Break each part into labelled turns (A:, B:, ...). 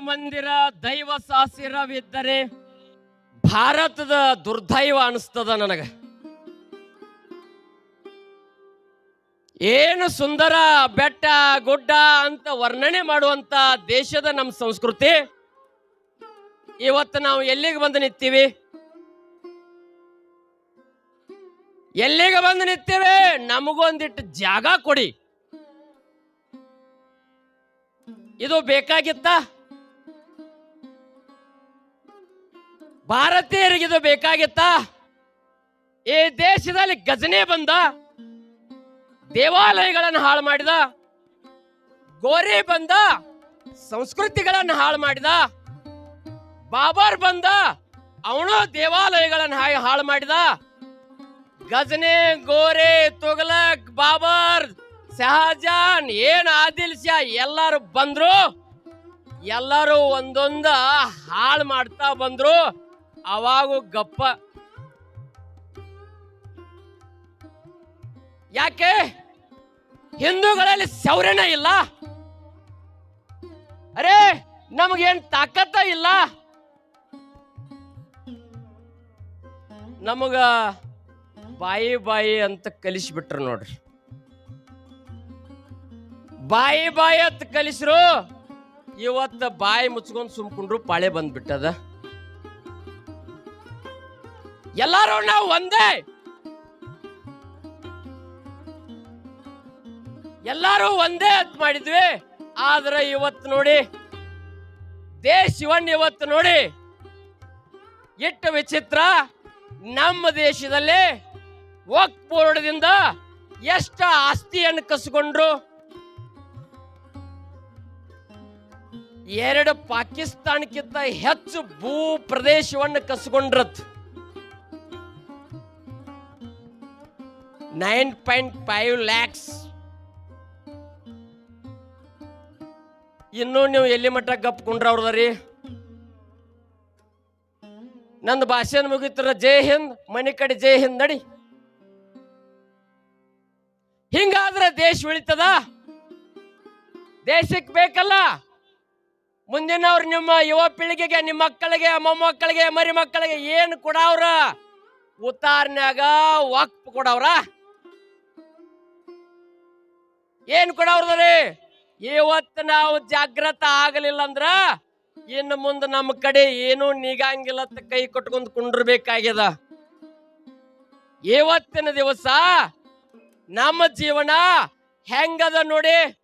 A: ಮಂದಿರ ದೈವ ಸಾಸಿರವಿದ್ದರೆ ಭಾರತದ ದುರ್ದೈವ ಅನಿಸ್ತದ ನನಗೆ. ಏನು ಸುಂದರ, ಬೆಟ್ಟ, ಗುಡ್ಡ ಅಂತ ವರ್ಣನೆ ಮಾಡುವಂತ ದೇಶದ ನಮ್ಮ ಸಂಸ್ಕೃತಿ. ಇವತ್ತು ನಾವು ಎಲ್ಲಿಗೆ ಬಂದು ನಿಂತೀವಿ? ಎಲ್ಲಿಗೆ ಬಂದು ನಿಂತೀವಿ? ನಮಗೊಂದಿಟ್ಟು ಜಾಗ ಕೊಡಿ. ಇದು ಬೇಕಾಗಿತ್ತ? ಭಾರತೀಯರಿಗೆ ಇದು ಬೇಕಾಗಿತ್ತ? ಈ ದೇಶದಲ್ಲಿ ಗಜನೆ ಬಂದ, ದೇವಾಲಯಗಳನ್ನು ಹಾಳು ಮಾಡಿದ, ಗೋರಿ ಬಂದ, ಸಂಸ್ಕೃತಿಗಳನ್ನು ಹಾಳು ಮಾಡಿದ, ಬಾಬರ್ ಬಂದ, ಅವನು ದೇವಾಲಯಗಳನ್ನು ಹಾಳು ಮಾಡಿದ. ಗಜನೆ, ಗೋರೆ ತುಗಲಕ್ ಬಾಬರ್, ಶಹಜಾನ್, ಏನ್ ಆದಿಲ್ ಶಾ ಎಲ್ಲಾರು ಬಂದ್ರು. ಎಲ್ಲರೂ ಒಂದೊಂದ ಹಾಳು ಮಾಡ್ತಾ ಬಂದ್ರು. ಅವಾಗೂ ಗಪ್ಪ. ಯಾಕೆ? ಹಿಂದೂಗಳಲ್ಲಿ ಶೌರ್ಯನೇ ಇಲ್ಲ. ಅರೆ, ನಮಗೇನ್ ತಾಕತ್ತ ಇಲ್ಲ. ನಮಗ ಬಾಯಿ ಬಾಯಿ ಅಂತ ಕಲಿಸ್ಬಿಟ್ರು ನೋಡ್ರಿ. ಬಾಯಿ ಬಾಯಿ ಅಂತ ಕಲಿಸ್ರು, ಇವತ್ತ ಬಾಯಿ ಮುಚ್ಕೊಂಡು ಸುಮ್ಕೊಂಡ್ರು ಪಾಳೆ ಬಂದ್ಬಿಟ್ಟದ. ಎಲ್ಲಾರು ನಾವು ಒಂದೇ. ಎಲ್ಲರೂ ಒಂದೇ ಅಂತ ಮಾಡಿದ್ವಿ. ಆದ್ರೆ ಇವತ್ತು ನೋಡಿ ದೇಶವನ್ನು ಇವತ್ತು ನೋಡಿ ಎಷ್ಟು ವಿಚಿತ್ರ ನಮ್ಮ ದೇಶದಲ್ಲಿ ವಕ್ ಬೋರ್ಡ್ದಿಂದ ಎಷ್ಟು ಆಸ್ತಿಯನ್ನು ಕಸ್ಕೊಂಡ್ರು. ಎರಡು ಪಾಕಿಸ್ತಾನಕ್ಕಿಂತ ಹೆಚ್ಚು ಭೂ ಪ್ರದೇಶವನ್ನು ಕಸ್ಕೊಂಡ್ರತ್ ನೈನ್ ಪಾಯಿಂಟ್ ಫೈವ್ ಲ್ಯಾಕ್ಸ್. ಇನ್ನೂ ನೀವು ಎಲ್ಲಿ ಮಟ್ಟ ಗಪ್ ಅವ್ರದರಿ ನಂದು ಭಾಷೆನ ಮುಗಿತರ ಜೈ ಹಿಂದ್, ಮನೆ ಕಡೆ ಜೈ ಹಿಂದ್ ನಡಿ. ಹಿಂಗಾದ್ರೆ ದೇಶ ಉಳಿತದ? ದೇಶಕ್ಕೆ ಬೇಕಲ್ಲ? ಮುಂದಿನವ್ರು ನಿಮ್ಮ ಯುವ ಪೀಳಿಗೆಗೆ, ನಿಮ್ಮ ಮಕ್ಕಳಿಗೆ, ಮೊಮ್ಮಕ್ಕಳಿಗೆ ಮರಿ ಮಕ್ಕಳಿಗೆ ಏನು ಕೊಡವ್ರ? ಉತ್ತಾರ್ನ್ಯಾಗ ವಾಕ್ ಕೊಡವ್ರ? ಏನ್ ಕೊಡವ್ರದ್ರಿ ಇವತ್ತು ನಾವು ಜಾಗೃತ ಆಗಲಿಲ್ಲ ಅಂದ್ರ ಇನ್ನು ಮುಂದೆ ನಮ್ಮ ಕಡೆ ಏನೂ ನಿಗಾಂಗಿಲ್ಲ ಅಂತ ಕೈ ಕೊಟ್ಕೊಂಡ್ ಕುಂಡ್ರಬೇಕಾಗ್ಯದ. ಇವತ್ತಿನ ದಿವಸ ನಮ್ಮ ಜೀವನ ಹೆಂಗದ ನೋಡಿ?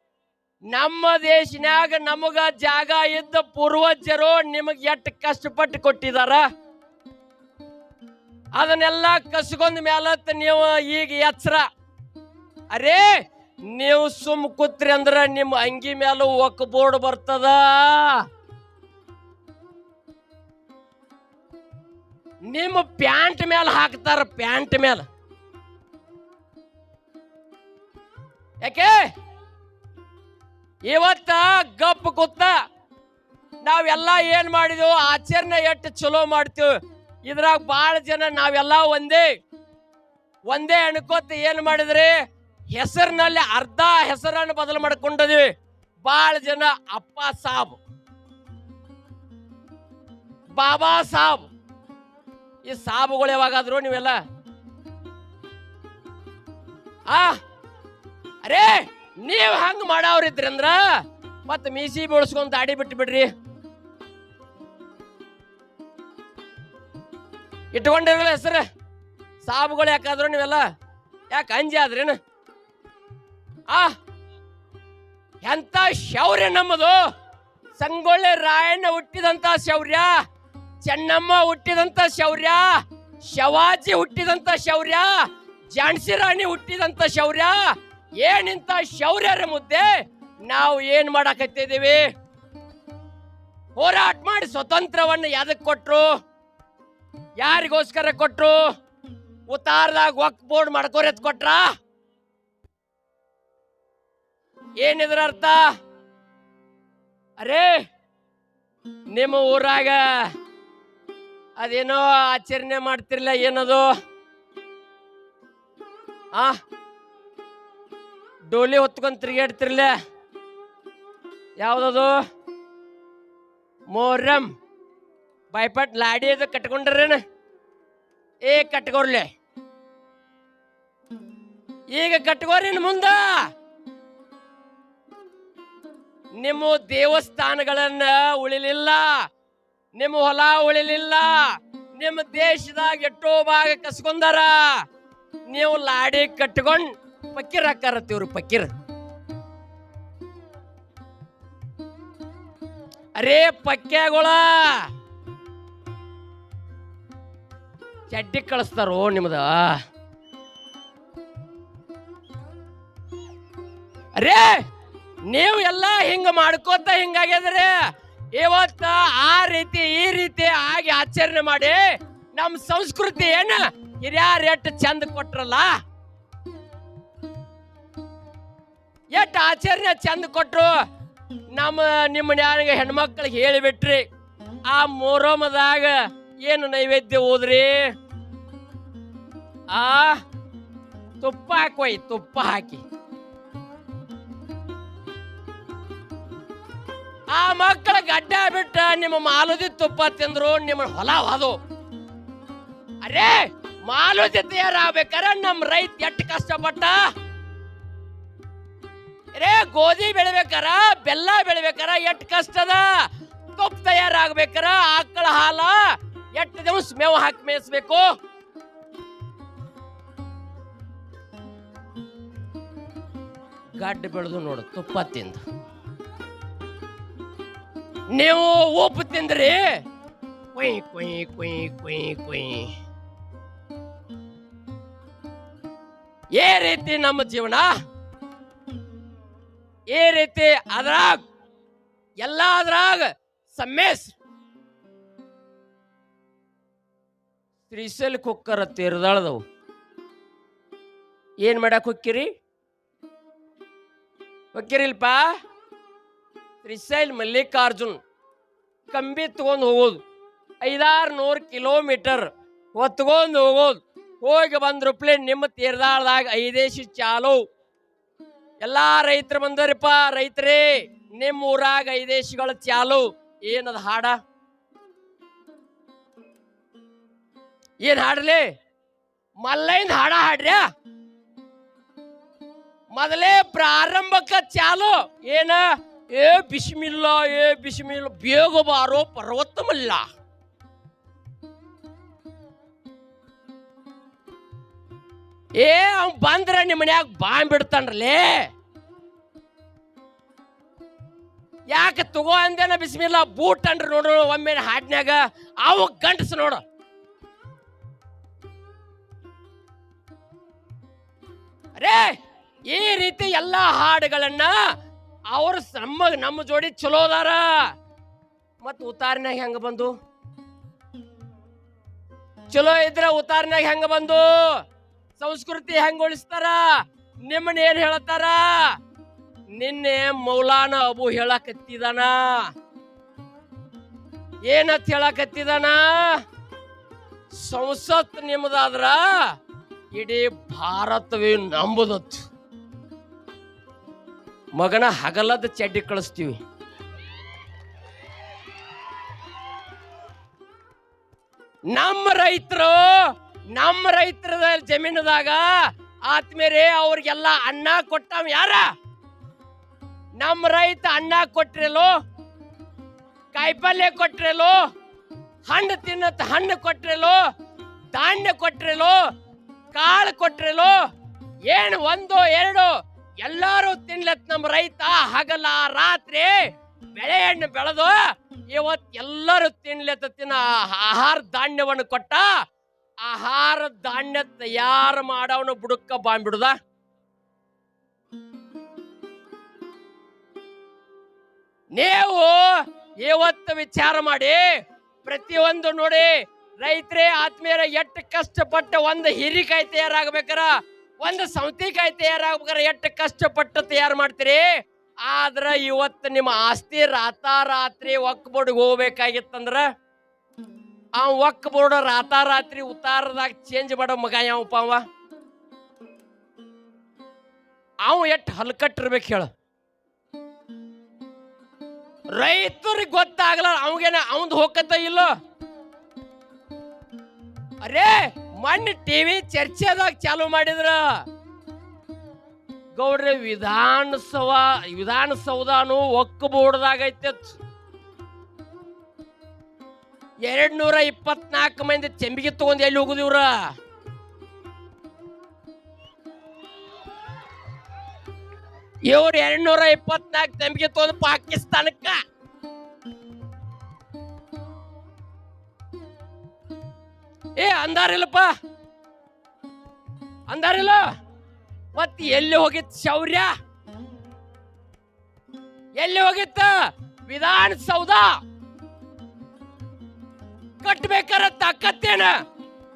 A: ನಮ್ಮ ದೇಶನ್ಯಾಗ ನಮಗ ಜಾಗ ಇದ್ದ ಪೂರ್ವಜರು ನಿಮಗ್ ಎಷ್ಟು ಕಷ್ಟಪಟ್ಟು ಕೊಟ್ಟಿದಾರ? ಅದನ್ನೆಲ್ಲ ಕಸ್ಕೊಂಡ್ ಮೇಲತ್ತ ನೀವು ಈಗ ಎಚ್ಚರ. ಅರೇ ನೀವು ಸುಮ್ ಕೂತ್ರಿ ಅಂದ್ರ ನಿಮ್ಮ ಅಂಗಿ ಮೇಲೆ ಒಕ್ ಬೋರ್ಡ್ ಬರ್ತದ. ನಿಮ್ಮ ಪ್ಯಾಂಟ್ ಮೇಲೆ ಹಾಕ್ತಾರ ಪ್ಯಾಂಟ್ ಮೇಲೆ ಯಾಕೆ? ಇವತ್ತ ಗಪ್ ಕೂತ ನಾವೆಲ್ಲ ಏನ್ ಮಾಡಿದ್ವು, ಆಚರಣೆ ಎಷ್ಟು ಚಲೋ ಮಾಡ್ತೀವಿ. ಇದ್ರಾಗ ಬಹಳ ಜನ ನಾವೆಲ್ಲ ಒಂದೇ ಒಂದೇ ಅಣ್ಕೋತ ಏನ್ ಮಾಡಿದ್ರಿ? ಹೆಸರಿನಲ್ಲಿ ಅರ್ಧ ಹೆಸರನ್ನು ಬದಲು ಮಾಡಿಕೊಂಡಿದ್ವಿ ಬಾಳ ಜನ ಅಪ್ಪ ಸಾಬ್. ಬಾಬಾ ಸಾಬ್. ಈ ಸಾಬುಗಳು ಯಾವಾಗಾದ್ರು ನೀವೆಲ್ಲ? ಆ? ಅರೇ, ನೀವ್ ಹಂಗ ಮಾಡವ್ರಿದ್ರಂದ್ರ ಮತ್ ಮೀಸಿ ಬೆಳೆಸ್ಕೊಂಡ್ ದಾಡಿ ಬಿಟ್ಟು ಬಿಡ್ರಿ ಇಟ್ಕೊಂಡಿರಲ್ಲ ಹೆಸರು. ಸಾಬುಗಳು ಯಾಕಾದ್ರು ನೀವೆಲ್ಲ? ಯಾಕೆ ಅಂಜಿ ಆದ್ರೇನು? ಆ, ಎಂತ ಶೌರ್ಯ ನಮ್ಮದು? ಸಂಗೊಳ್ಳಿ ರಾಯಣ್ಣ ಹುಟ್ಟಿದಂತ ಶೌರ್ಯ, ಚೆನ್ನಮ್ಮ ಹುಟ್ಟಿದಂತ ಶೌರ್ಯ, ಶವಾಜಿ ಹುಟ್ಟಿದಂತ ಶೌರ್ಯ ಝಾನ್ಸಿ ರಾಣಿ ಹುಟ್ಟಿದಂತ ಶೌರ್ಯ, ಏನಿಂತ ಶೌರ್ಯರ ಮುದ್ದೆ, ನಾವು ಏನ್ ಮಾಡಾಕತ್ತಿದೀವಿ ಹೋರಾಟ ಮಾಡಿ ಸ್ವತಂತ್ರವನ್ನು ಯಾದಕ್ ಕೊಟ್ರು? ಯಾರಿಗೋಸ್ಕರ ಕೊಟ್ರು? ಉತ್ತಾರದಾಗ ವಕ್ ಬೋರ್ಡ್ ಮಾಡ್ಕೋರೆತ್ ಕೊಟ್ರ ಏನಿದ್ರ ಅರ್ಥ? ಅರೇ, ನಿಮ್ಮ ಊರಾಗ ಅದೇನೋ ಆಚರಣೆ ಮಾಡ್ತಿರ್ಲ ಏನದು? ಆ, ಡೋಲಿ ಹೊತ್ಕೊಂಡ್ ತಿರುಗಾಡ್ತಿರ್ಲ ಯಾವ್ದದು? ಮೊಹರಂ. ಬಾಯ್ಪಟ್ ಲಾಡಿ ಅದು ಕಟ್ಕೊಂಡ್ರೇನ? ಏ, ಕಟ್ಕೋರ್ಲೆ. ಈಗ ಕಟ್ಕೋರಿನ ಮುಂದ. ನಿಮ್ಮ ದೇವಸ್ಥಾನಗಳನ್ನ ಉಳಿಲಿಲ್ಲ, ನಿಮ್ಮ ಹೊಲ ಉಳಿಲಿಲ್ಲ, ನಿಮ್ಮ ದೇಶದಾಗ ಎಷ್ಟೋ ಭಾಗ ಕಸ್ಕೊಂಡಾರ, ನೀವು ಲಾಡಿ ಕಟ್ಕೊಂಡ್ ಪಕ್ಕೀರ್ ಹಾಕಾರತ್ತಿವ್ರು ಪಕ್ಕೀರ್ ಅರೇ ಪಕ್ಕೆಗಳ ಚಡ್ಡಿ ಕಳಿಸ್ತಾರೋ ನಿಮ್ದ? ಅರೇ! ನೀವು ಎಲ್ಲ ಹಿಂಗ ಮಾಡ್ಕೋತ ಹಿಂಗಾಗ್ಯದ್ರಿ? ಇವತ್ತ ಆ ರೀತಿ, ಈ ರೀತಿ ಆಗಿ ಆಚರಣೆ ಮಾಡಿ ನಮ್ಮ ಸಂಸ್ಕೃತಿ ಏನ ಹಿರಿಯರ್ ಎಟ್ ಚಂದ ಕೊಟ್ರಲ್ಲ? ಎಟ್ ಆಚರಣೆ ಚಂದ ಕೊಟ್ರು? ನಮ್ಮ, ನಿಮ್ಮ ನ್ಯಾಯ ಹೆಣ್ಮಕ್ಳಿಗೆ ಹೇಳಿಬಿಟ್ರಿ, ಆ ಮೋರಮದಾಗ ಏನು ನೈವೇದ್ಯ ಹೋದ್ರಿ? ಆ ತುಪ್ಪ ಹಾಕೋಯ್ ತುಪ್ಪ ಹಾಕಿ. ಆ ಮಕ್ಕಳ ಗಡ್ಡ ಬಿಟ್ಟ ನಿಮ್ಮ ಮಾಲುದಿ ತುಪ್ಪ ತಿಂದ್ರು, ನಿಮ್ಮ ಹೊಲ ಹೋದು ಅರೇ, ಮಾಲುದಿ ತಯಾರಾಗ್ಬೇಕಾರೆ ನಮ್ ರೈತ ಎಟ್ಟು ಕಷ್ಟಪಟ್ಟ? ರೇ ಗೋಧಿ ಬೆಳಿಬೇಕಾರ ಬೆಲ್ಲ ಬೆಳಿಬೇಕಾರ ಎಟ್ ಕಷ್ಟದ? ತುಪ್ಪ ತಯಾರಾಗ್ಬೇಕಾರ ಆಕಳ ಹಾಲ ಎಟ್ಟು ದಿವಸ ಮೇವು ಹಾಕಿ ಮೇಯಿಸ್ಬೇಕು? ಗಡ್ಡ ಬೆಳೆದು ನೋಡು, ತುಪ್ಪ ತಿಂದು. ನೀವು ಉಪ್ಪು ತಿಂದ್ರಿ. ಕುಯ್ ಕುಯ್ ಕುಯ್ ಕುಯ್ ಕುಯ್ ಏ ರೀತಿ ನಮ್ಮ ಜೀವನ? ಏ ರೀತಿ ಅದ್ರಾಗ ಎಲ್ಲ ಅದ್ರಾಗ ಸಮ್ಮೇಸ್. ಶ್ರೀಶೈಲ್ ಕುಕ್ಕರ ತೀರ್ದಾಳದವು. ಏನ್ ಮಾಡಕ್ ಹೊಕ್ಕಿರಿ? ಹೊಕ್ಕಿರಿಲ್ಪ? ಶ್ರೀಶೈಲ್ ಮಲ್ಲಿಕಾರ್ಜುನ್. ಕಂಬಿ ತಗೊಂಡು ಹೋಗೋದು. ಐದಾರು ನೂರು ಕಿಲೋಮೀಟರ್ ಹೊತ್ಕೊಂಡು ಹೋಗೋದು. ಹೋಗಿ ಬಂದ್ರುಪ್ಲೆ ನಿಮ್ಮ ತೀರ್ದಾಳ್ದಾಗ ಐದೇಶಿ ಚಾಲು. ಎಲ್ಲಾ ರೈತರು ಬಂದರಿಪ್ಪ ರೈತರೇ, ನಿಮ್ಮ ಊರಾಗ ಐದೇಶಿಗಳ ಚಾಲು. ಏನದ ಹಾಡ? ಏನ್ ಹಾಡ್ಲಿ? ಮಲ್ಲೈನ್ ಹಾಡ ಹಾಡ್ರ್ಯಾ ಮೊದಲೇ ಪ್ರಾರಂಭಕ್ಕ ಚಾಲು. ಏನ? ಏ ಬಿಸ್ಮಿಲ್ಲ ಏ ಬಿಸ್ಮಿಲ್ಲ, ಬೇಗ ಬಾರೋ, ಪರ್ವತಮಲ್ಲ. ಏ ಅವ್ ಬಂದ್ರ ನಿಮ್ಮ ಮನ್ಯಾಗ ಬಾಂಬ್ ಯಾಕ ಯಾಕೆ ತಗೋ ಅಂದೇನ ಬಿಸ್ಮಿಲ್ಲ, ಬೂಟ್ ಅನ್ರಿ ನೋಡು ಒಮ್ಮೆ ಹಾಡ್ನ್ಯಾಗ, ಅವು ಗಂಟಸ್ ನೋಡು. ಅರೇ, ಈ ರೀತಿ ಎಲ್ಲ ಹಾಡುಗಳನ್ನ ಅವ್ರು ನಮ್ಮ ನಮ್ಮ ಜೋಡಿ ಚಲೋ ಅದಾರ. ಮತ್ ಉತ್ತಾರನಾಗ ಹೆಂಗ ಬಂದು? ಚಲೋ ಇದ್ರ ಉತ್ತಾರನಾಗ ಹೆಂಗ ಬಂದು? ಸಂಸ್ಕೃತಿ ಹೆಂಗ ಉಳಿಸ್ತಾರ? ನಿಮ್ಮನ್ನ ಏನ್ ಹೇಳ್ತಾರ ನಿನ್ನೆ ಮೌಲಾನ ಅಬು ಹೇಳಕತ್ತಿದಾನ. ಏನತ್ ಹೇಳಕತ್ತಿದಾನ? ಸಂಸತ್ ನಿಮ್ದಾದ್ರ ಇಡೀ ಭಾರತವೇ ನಂಬುದತ್ತು ಮಗನ ಹಗಲದ ಚಡ್ಡಿ ಕಳಿಸ್ತೀವಿ. ನಮ್ಮ ರೈತರು, ನಮ್ಮ ರೈತರ ಜಮೀನದಾಗ ಆತ್ಮೇರೆ ಅವ್ರಿಗೆಲ್ಲ ಅನ್ನ ಕೊಟ್ಟ ಯಾರ? ನಮ್ಮ ರೈತ ಅನ್ನ ಕೊಟ್ರಲೋ ಕಾಯಿಪಲ್ಯ ಕೊಟ್ರಲೋ ಹಣ್ಣು ತಿನ್ನತ್ ಹಣ್ಣು ಕೊಟ್ರಲೋ ಧಾನ್ಯ ಕೊಟ್ರಲೋ ಕಾಳು ಕೊಟ್ರಲೋ ಏನು ಒಂದು, ಎರಡು ಎಲ್ಲಾರು ತಿನ್ಲತ್ ನಮ್ಮ ರೈತ, ಹಗಲ, ರಾತ್ರಿ ಬೆಳೆ ಹಣ್ಣು ಬೆಳೆದು ಇವತ್ ಎಲ್ಲರೂ ತಿನ್ಲತ್ತಿನ ಆಹಾರ ಧಾನ್ಯವನ್ನು ಕೊಟ್ಟ ಆಹಾರ ಧಾನ್ಯ ತಯಾರು ಮಾಡವನು ಬುಡಕ್ಕ ಬಾಂಬಿಡುದ. ನೀವು ಇವತ್ತು ವಿಚಾರ ಮಾಡಿ ಪ್ರತಿಯೊಂದು ನೋಡಿ ರೈತರೇ ಆತ್ಮೀಯರ ಎಷ್ಟು ಕಷ್ಟಪಟ್ಟು ಒಂದು ಹಿರಿಕಾಯಿ ತಯಾರಾಗಬೇಕಾರ? ಒಂದು ಸೌತಿಕಾಯಿ ತಯಾರಾಗ್ಬೇಕಾರ ಎಷ್ಟು ಕಷ್ಟಪಟ್ಟು ತಯಾರು ಮಾಡ್ತೀರಿ? ಆದ್ರೆ ಇವತ್ತು ನಿಮ್ಮ ಆಸ್ತಿ ರಾತಾರಾತ್ರಿ ಒಕ್ ಬೋರ್ಡ್ಗೆ ಹೋಗ್ಬೇಕಾಗಿತ್ತಂದ್ರ ಆ ಒಕ್ ಬೋರ್ಡ್ ರಾತಾರಾತ್ರಿ ಉತ್ತಾರದಾಗ ಚೇಂಜ್ ಮಾಡೋ ಮಗ ಯಾವಪ್ಪ ಅವ? ಅವ ಎಷ್ಟು ಹಲ್ಕಟ್ಟಿರ್ಬೇಕು ಹೇಳ. ರೈತರಿಗೆ ಗೊತ್ತಾಗಲ್ಲ ಅವಗೇನ, ಅವಂದ್ ಹೋಗತ್ತ ಇಲ್ಲೋ? ಅರೇ! ಮೊನ್ನೆ ಟಿವಿ ಚರ್ಚೆದಾಗ ಚಾಲು ಮಾಡಿದ್ರ. ಗೌಡ್ರಿ, ವಿಧಾನಸಭಾ, ವಿಧಾನಸೌಧಾನು ಒಕ್ಕ ಬೋರ್ಡ್ದಾಗೈತೆ ಎರಡ್ ನೂರ ಇಪ್ಪತ್ನಾಲ್ಕು ಮಂದಿ ಚೆಂಬಿಗೆ ತಗೊಂಡ್ ಎಲ್ಲಿ ಹೋಗುದಿವ್ರ ಇವ್ರು? ಎರಡ್ ನೂರ ಇಪ್ಪತ್ನಾಲ್ಕು ಚೆಂಬಿಗೆ ತಗೊಂಡ್ ಪಾಕಿಸ್ತಾನಕ್ಕ. ಏ, ಅಂದಾರಿಲ್ಲಪ್ಪ. ಅಂದಾರಿಲ್ಲ. ಮತ್ ಎಲ್ಲಿ ಹೋಗಿತ್ ಶೌರ್ಯ? ಎಲ್ಲಿ ಹೋಗಿತ್ತ? ವಿಧಾನಸೌಧ. ಕಟ್ಬೇಕಾರ ತಾಕತ್ತೇನ?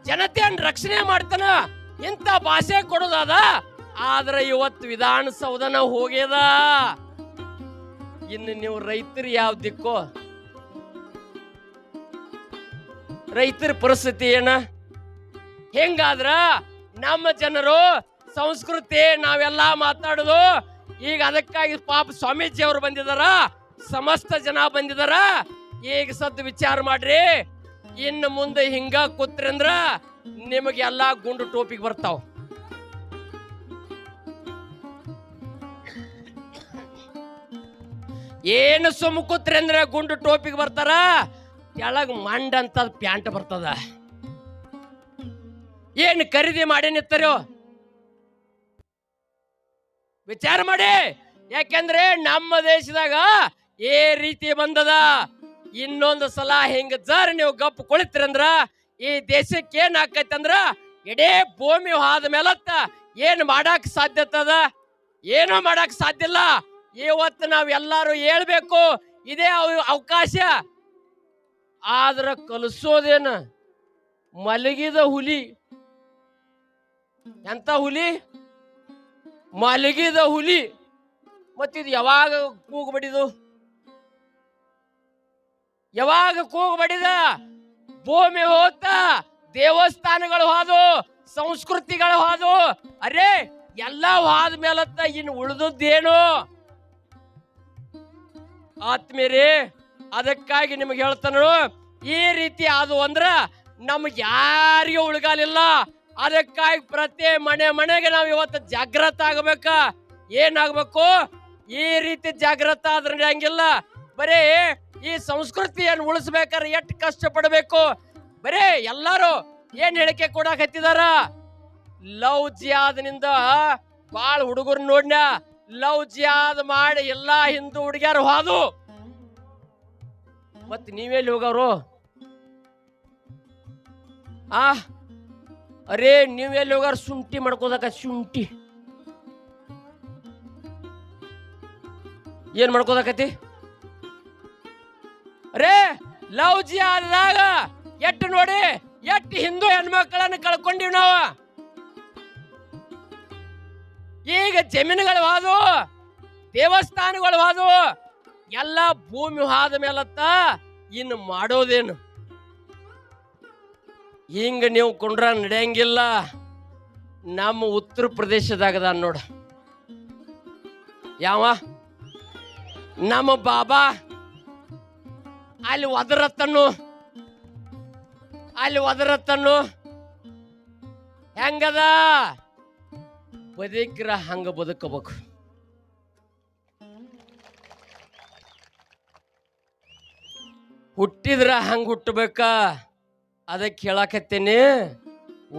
A: ಜನತೆಯನ್ನ ರಕ್ಷಣೆ ಮಾಡ್ತಾನ? ಇಂಥ ಭಾಷೆ ಕೊಡೋದಾದ? ಆದ್ರೆ ಇವತ್ತು ವಿಧಾನಸೌಧನ ಹೋಗ್ಯದ. ಇನ್ನು ನೀವು ರೈತರು ಯಾವ ದಿಕ್ಕೋ? ರೈತರ ಪರಿಸ್ಥಿತಿ ಏನ ಹೆಂಗಾದ್ರ ನಮ್ಮ ಜನರು ಸಂಸ್ಕೃತಿ ನಾವೆಲ್ಲ ಮಾತಾಡೋದು, ಈಗ ಅದಕ್ಕಾಗಿ ಪಾಪ ಸ್ವಾಮೀಜಿ ಅವರು ಬಂದಿದಾರ, ಸಮಸ್ತ ಜನ ಬಂದಿದಾರ, ಈಗ ಸದ್ ವಿಚಾರ ಮಾಡ್ರಿ, ಇನ್ನು ಮುಂದೆ ಹಿಂಗ ಕೂತ್ರಿ ಅಂದ್ರ ನಿಮಗೆ ಎಲ್ಲಾ ಗುಂಡು ಟೋಪಿಗೆ ಬರ್ತಾವ. ಏನು ಸುಮ್ಮ ಕೂತ್ರಿ ಅಂದ್ರೆ ಗುಂಡು ಟೋಪಿಗೆ ಬರ್ತಾರ? ಕೆಳಗ್ ಮಂಡ್ ಅಂತ ಪ್ಯಾಂಟ್ ಬರ್ತದ? ಏನು ಖರೀದಿ ಮಾಡಿ ನಿತ್ತರು ವಿಚಾರ ಮಾಡಿ. ಯಾಕೆಂದ್ರೆ ನಮ್ಮ ದೇಶದಾಗ ಏ ರೀತಿ ಬಂದದ. ಇನ್ನೊಂದು ಸಲ ಹಿಂಗ ಜರ್ ನೀವು ಗಪ್ ಕುಳಿತ್ರಂದ್ರ ಈ ದೇಶಕ್ಕೆ ಏನ್ ಆಕೈತಿ ಅಂದ್ರ ಇಡೀ ಭೂಮಿ ಹಾದ ಮೇಲತ್ತ ಏನ್ ಮಾಡಾಕ್ ಸಾಧ್ಯತೆ ಅದ ಏನೂ ಮಾಡಾಕ್ ಸಾಧ್ಯ ಇಲ್ಲ. ಇವತ್ತು ನಾವ್ ಎಲ್ಲಾರು ಹೇಳ್ಬೇಕು. ಇದೇ ಅವ- ಅವಕಾಶ. ಆದ್ರ ಕಲಿಸೋದೇನ? ಮಲಗಿದ ಹುಲಿ. ಎಂತ ಹುಲಿ? ಮಲಗಿದ ಹುಲಿ. ಮತ್ತಿದು ಯಾವಾಗ ಕೂಗು ಬಡಿದು? ಯಾವಾಗ ಕೂಗು ಬಡಿದ? ಭೂಮಿ ಹೋತ, ದೇವಸ್ಥಾನಗಳು ಹಾದು, ಸಂಸ್ಕೃತಿಗಳು ಹಾದು. ಅರೇ, ಎಲ್ಲ ಹೋದ ಮೇಲತ್ತ ಇನ್ನು ಉಳಿದದ್ದೇನು? ಆತ್ಮೀಯರೇ ಅದಕ್ಕಾಗಿ ನಿಮಗೆ ಹೇಳ್ತಾನು ಈ ರೀತಿ ಅದು ಅಂದ್ರ ನಮ್ಗೆ ಯಾರಿಗೂ ಉಳ್ಗಾಲಿಲ್ಲ ಅದಕ್ಕಾಗಿ ಪ್ರತಿ ಮನೆ ಮನೆಗೆ ನಾವು ಇವತ್ತು ಜಾಗೃತ ಆಗಬೇಕ. ಏನಾಗ್ಬೇಕು? ಈ ರೀತಿ ಜಾಗೃತ ಆದ್ರೆ ನಡೆಯಂಗಿಲ್ಲ. ಬರೀ ಈ ಸಂಸ್ಕೃತಿಯನ್ನು ಉಳಿಸ್ಬೇಕಾದ್ರೆ ಎಷ್ಟು ಕಷ್ಟ ಪಡಬೇಕು ಬರೀ ಎಲ್ಲಾರು ಏನ್ ಹೇಳಿಕೆ ಕೊಡಕ್ ಹತ್ತಿದಾರ ಲವ್ ಜಿಯಾದ್ನಿಂದ ಬಾಳ ಹುಡುಗರು ನೋಡ್ನ ಲವ್ ಜಿಯಾದ್ ಮಾಡಿ ಎಲ್ಲಾ ಹಿಂದೂ ಹುಡುಗಿಯರು ಹೋದು. ಮತ್ ನೀವೆಲ್ಲಿ ಹೋಗೋರು ಆ, ಅರೇ, ನೀವೆಲ್ಲಿ ಹೋಗಾರ ಶುಂಠಿ ಮಾಡ್ಕೋದಕ್ಕ ಶುಂಠಿ. ಏನ್ ಮಾಡ್ಕೋದಕತಿ ರೇ ಲವ್ ಜಿ ಆದಾಗ ಎಟ್ಟು ನೋಡಿ ಎಟ್ಟು ಹಿಂದೂ ಹೆಣ್ಮಕ್ಳನ್ನ ಕಳ್ಕೊಂಡಿವ್ ನಾವು. ಈಗ ಜಮೀನುಗಳು ವಾದು ದೇವಸ್ಥಾನಗಳು ಹಾದು ಎಲ್ಲ ಭೂಮಿ ಹಾದ ಮೇಲತ್ತ ಇನ್ನು ಮಾಡೋದೇನು? ಹಿಂಗ ನೀವು ಕುಂಡ್ರ ನಡೆಯಂಗಿಲ್ಲ. ನಮ್ಮ ಉತ್ತರ ಪ್ರದೇಶದಾಗದ ನೋಡ. ಯಾವ? ನಮ್ಮ ಬಾಬಾ. ಅಲ್ಲಿ ಒದರತ್ತನ್ನು. ಅಲ್ಲಿ ಒದರತ್ತನ್ನು. ಹೆಂಗದ? ಬದುಕ್ರ ಹಂಗ ಬದುಕಬೇಕು. ಹುಟ್ಟಿದ್ರ ಹಂಗೆ ಹುಟ್ಟಬೇಕ? ಅದಕ್ಕೆ ಹೇಳಕತ್ತೀನಿ.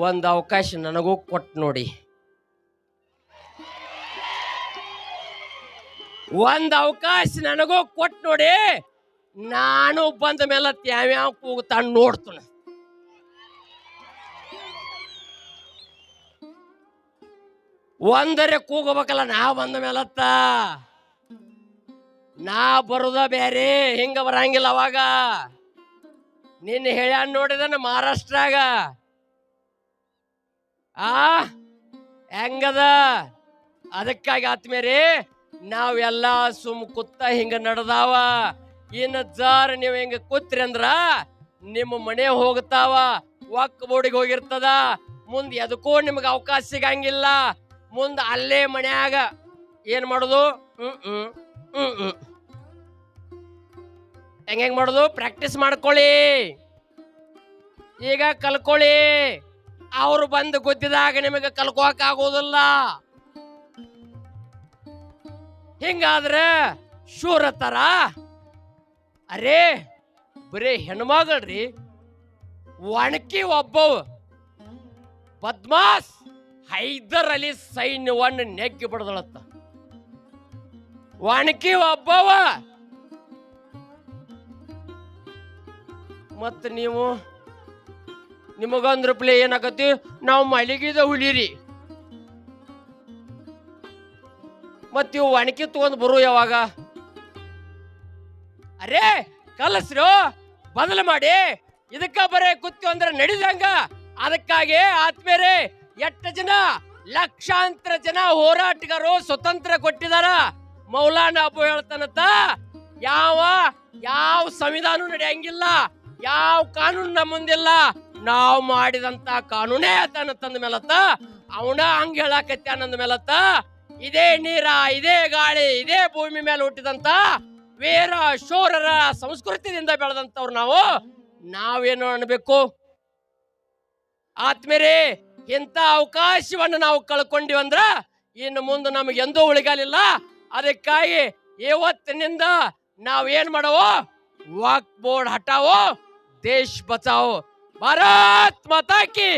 A: ಒಂದು ಅವಕಾಶ ನನಗೂ ಕೊಟ್ಟು ನೋಡಿ. ಒಂದು ಅವಕಾಶ ನನಗೂ ಕೊಟ್ಟು ನೋಡಿ. ನಾನು ಬಂದ ಮೇಲೆ ಯಾವ್ಯಾವ ಕೂಗ್ತಾನ ನೋಡ್ತಾನ. ಒಂದರೆ ಕೂಗಬೇಕಲ್ಲ, ನಾ ಬಂದ ಮೇಲತ್ತ. ನಾ ಬರುದ ಬೇರೆ ಹಿಂಗ ಬರಂಗಿಲ್ಲ ಅವಾಗ. ನಿನ್ನ ಹೇಳ ನೋಡಿದನ ಮಹಾರಾಷ್ಟ್ರಾಗ. ಆ, ಹೆಂಗದ? ಅದಕ್ಕಾಗಿ ಆತ್ಮೇರಿ ನಾವೆಲ್ಲ ಸುಮ್ ಕುತ್ತ ಹಿಂಗ ನಡೆದಾವ. ಇನ್ನು ಜಾರ ನೀವು ಹಿಂಗ ಕೂತ್ರಿ ಅಂದ್ರ ನಿಮ್ಮ ಮನೆ ಹೋಗ್ತಾವ ಒಕ್ಕ ಬೋಡಿಗೆ ಹೋಗಿರ್ತದ. ಮುಂದ್ ಎದಕ್ಕೂ ನಿಮ್ಗೆ ಅವಕಾಶ ಸಿಗಂಗಿಲ್ಲ. ಮುಂದೆ ಅಲ್ಲೇ ಮನ್ಯಾಗ ಏನ್ ಮಾಡೋದು? ಹ್ಮ್ ಹ್ಮ್. ಹೆಂಗ್ ಹೆಂಗ್ ಮಾಡೋದು? ಪ್ರಾಕ್ಟೀಸ್ ಮಾಡ್ಕೊಳ್ಳಿ. ಈಗ ಕಲ್ಕೊಳ್ಳಿ. ಅವರು ಬಂದು ಗೊತ್ತಿದಾಗ ನಿಮಗೆ ಕಲ್ಕೋಕ ಆಗೋದಿಲ್ಲ. ಹಿಂಗಾದ್ರೆ ಶೂರ ತರ. ಅರೇ, ಬರೀ ಹೆಣ್ಮಗಳ್ರಿ. ಒಣಕಿ ಒಬ್ಬವು. ಬದ್ಮಾಸ್ ಹೈದರ್ ಅಲಿ ಸೈನ್ಯವನ್ನು ನೆಗ್ಗಿ ಬಿಡದಳತ್ತ. ಒಣಕಿ ಒಬ್ಬವ. ಮತ್ತ ನೀವು ನಿಮಗೊಂದು ರೂಪಾಯಿ ಏನಾಗತಿ ನಾವು ಮಳಿಗೆದ ಹುಲಿರಿ ಮತ್ತು ಇವು ಒಣಕಿ ತಗೊಂಡ್ ಬರು ಯಾವಾಗ? ಅರೇ, ಕಲಸ್ರು, ಬದಲು ಮಾಡಿ. ಇದಕ್ಕ ಬರೇ ಕುತ್ತು ಅಂದ್ರೆ ನಡಿದಂಗ. ಅದಕ್ಕಾಗಿ ಆತ್ಮೇರೆ ಎಷ್ಟು ಜನ ಲಕ್ಷಾಂತರ ಜನ ಹೋರಾಟಗಾರರು ಸ್ವತಂತ್ರ ಕೊಟ್ಟಿದಾರ. ಮೌಲಾನ ಅಬ್ಬು ಹೇಳ್ತಾನಂತ, ಯಾವ ಯಾವ ಸಂವಿಧಾನ ನಡೆಯಂಗಿಲ್ಲ, ಯಾವ ಕಾನೂನು ನಮ್ಮ ಮುಂದಿಲ್ಲ, ನಾವು ಮಾಡಿದಂತ ಕಾನೂನೇ ತನ್ನ ತಂದ ಮೇಲತ್ತ, ಅವನ ಹಂಗ ಹೇಳಾಕತ್ಯಾನ ಅಂದ ಮೇಲತ್ತ, ಇದೇ ನೀರ, ಇದೇ ಗಾಳಿ, ಇದೇ ಭೂಮಿ ಮೇಲೆ ಹುಟ್ಟಿದಂತ ವೀರ ಶೋರರ ಸಂಸ್ಕೃತಿಯಿಂದ ಬೆಳೆದಂತವ್ರು ನಾವು, ನಾವೇನು ಅನ್ಬೇಕು? ಆತ್ಮೀರಿ, ಇಂಥ ಅವಕಾಶವನ್ನು ನಾವು ಕಳ್ಕೊಂಡಿವಂದ್ರ, ಇನ್ನು ಮುಂದೆ ನಮಗೆ ಎಂದೂ ಉಳಿಗಾಲಿಲ್ಲ. ಅದಕ್ಕಾಗಿ ಇವತ್ತಿನಿಂದ ನಾವ್ ಏನ್ ಮಾಡವೋ ವಾಕ್ ಬೋರ್ಡ್ ಹಟಾವೋ ದೇಶ್ ಬಚಾವೋ. ಭಾರತ್ ಮಾತಾ ಕಿ!